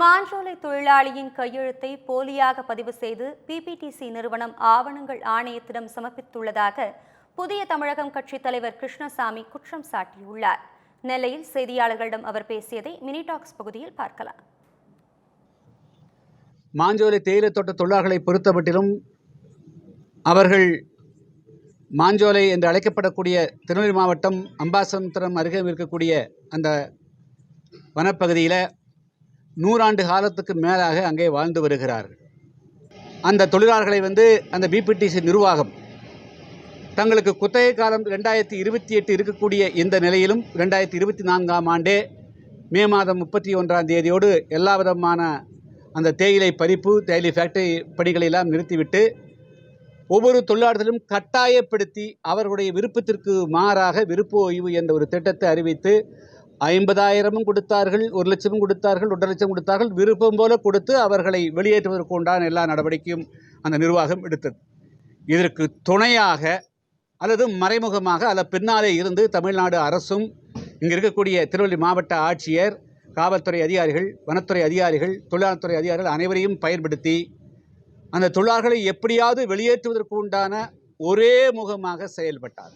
மாஞ்சோலை தொழிலாளியின் கையெழுத்தை போலியாக பதிவு செய்து பிபிடிசி நிறுவனம் ஆவணங்கள் ஆணையத்திடம் சமர்ப்பித்துள்ளதாக புதிய தமிழகம் கட்சித் தலைவர் கிருஷ்ணசாமி குற்றம் சாட்டியுள்ளார். நெல்லையில் செய்தியாளர்களிடம் அவர் பேசியதை மினிடாக்ஸ் பகுதியில் பார்க்கலாம். மாஞ்சோலை தேயிலை தோட்ட தொழிலாளர்களை பொறுத்தமட்டிலும் அவர்கள் மாஞ்சோலை என்று அழைக்கப்படக்கூடிய திருநெல்வேலி மாவட்டம் அம்பாசமுத்திரம் அருகே இருக்கக்கூடிய அந்த வனப்பகுதியில் நூறாண்டு காலத்துக்கு மேலாக அங்கே வாழ்ந்து வருகிறார்கள் அந்த தொழிலாளர்களை வந்து அந்த பிபிடிசி நிர்வாகம் தங்களுக்கு குத்தகை காலம் ரெண்டாயிரத்தி இருபத்தி எட்டு இருக்கக்கூடிய இந்த நிலையிலும் ரெண்டாயிரத்தி இருபத்தி நான்காம் ஆண்டே மே மாதம் முப்பத்தி ஒன்றாம் தேதியோடு எல்லா விதமான அந்த தேயிலை பறிப்பு தேயிலை ஃபேக்டரி பணிகளை எல்லாம் நிறுத்திவிட்டு ஒவ்வொரு தொழிலாளர்களும் கட்டாயப்படுத்தி அவர்களுடைய விருப்பத்திற்கு மாறாக விருப்ப ஓய்வு என்ற ஒரு திட்டத்தை அறிவித்து ஐம்பதாயிரமும் கொடுத்தார்கள் ஒரு லட்சமும் கொடுத்தார்கள் ஒன்றரை லட்சம் கொடுத்தார்கள். விருப்பம் போல கொடுத்து அவர்களை வெளியேற்றுவதற்கு உண்டான எல்லா நடவடிக்கையும் அந்த நிர்வாகம் எடுத்தது. இதற்கு துணையாக அல்லது மறைமுகமாக அல்ல பின்னாலே இருந்து தமிழ்நாடு அரசும் இங்கே இருக்கக்கூடிய திருவள்ளி மாவட்ட ஆட்சியர் காவல்துறை அதிகாரிகள் வனத்துறை அதிகாரிகள் தொழிலாளர்துறை அதிகாரிகள் அனைவரையும் பயன்படுத்தி அந்த தொழிலாளர்களை எப்படியாவது வெளியேற்றுவதற்கு உண்டான ஒரே முகமாக செயல்பட்டார்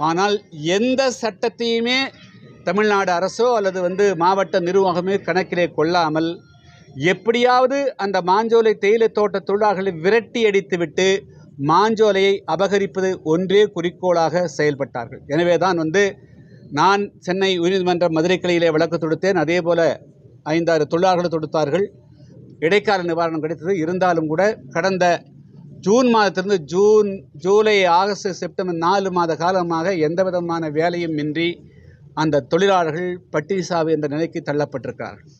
ஆனால் எந்த சட்டத்தையுமே தமிழ்நாடு அரசோ அல்லது வந்து மாவட்ட நிர்வாகமே கணக்கிலே கொள்ளாமல் எப்படியாவது அந்த மாஞ்சோலை தேயிலை தோட்ட தொழிலாளர்களை விரட்டி அடித்துவிட்டு மாஞ்சோலையை அபகரிப்பது ஒன்றே குறிக்கோளாக செயல்பட்டார்கள். எனவே தான் வந்து நான் சென்னை உயர்நீதிமன்ற மதுரை கிளையிலே வழக்கு தொடுத்தேன். அதே போல் ஐந்தாறு தொழிலாளர்கள் தொடுத்தார்கள். இடைக்கால நிவாரணம் கிடைத்தது. இருந்தாலும் கூட கடந்த ஜூன் மாதத்திலிருந்து ஜூன் ஜூலை ஆகஸ்ட் செப்டம்பர் நாலு மாத காலமாக எந்த விதமான வேலையும் இன்றி அந்த தொழிலாளர்கள் பட்டினி சாவு என்ற நிலைக்கு தள்ளப்பட்டிருக்கிறார்கள்.